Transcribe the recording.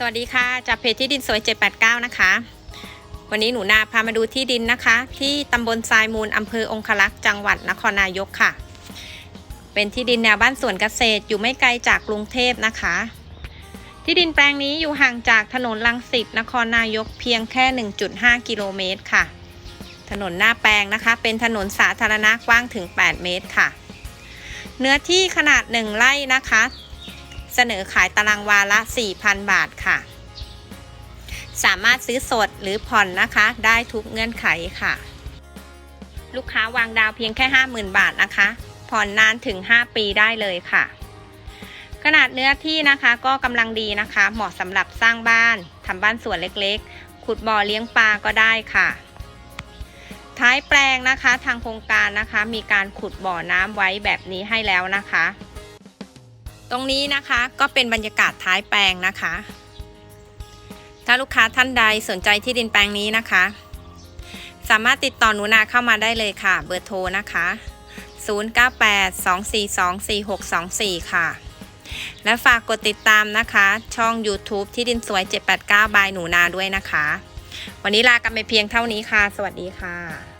สวัสดีค่ะจากเพจที่ดินสวย 789 นะคะ วันนี้หนูนาพามาดูที่ดินนะคะ ที่ตำบลทรายมูลอำเภอองคลักษ์จังหวัดนครนายกค่ะ เป็นที่ดินแนวบ้านสวนเกษตรอยู่ไม่ไกลจากกรุงเทพนะคะ ที่ดินแปลงนี้อยู่ห่างจากถนนลังสิตนครนายกเพียงแค่ 1.5 กิโลเมตรค่ะ ถนนหน้าแปลงนะคะ เป็นถนนสาธารณะกว้างถึง 8 เมตรค่ะ เนื้อที่ขนาด 1 ไร่นะคะ เสนอขายตารางวาละ 4,000 บาทค่ะ สามารถซื้อสดหรือผ่อนนะคะ ได้ทุกเงื่อนไขค่ะ ลูกค้าวางดาวเพียงแค่ 50,000 บาทนะคะ ผ่อนนานถึง 5 ปีได้เลยค่ะ ขนาดเนื้อที่นะคะก็กำลังดีนะคะ เหมาะสำหรับสร้างบ้านทำบ้านสวนเล็กๆ ขุดบ่อเลี้ยงปลาก็ได้ค่ะท้ายแปลงนะคะทางโครงการนะคะ มีการขุดบ่อน้ำไว้แบบนี้ให้แล้วนะคะ ตรงนี้นะคะก็เป็นบรรยากาศท้ายแปลงนะคะ ถ้าลูกค้าท่านใดสนใจที่ดินแปลงนี้นะคะ สามารถติดต่อหนูนาเข้ามาได้เลยค่ะ เบอร์โทรนะคะ 0982424624 ค่ะ และฝากกดติดตามนะคะ ช่อง YouTube ที่ดินสวย 789 บายหนูนาด้วยนะคะ วันนี้ลากันไปเพียงเท่านี้ค่ะ สวัสดีค่ะ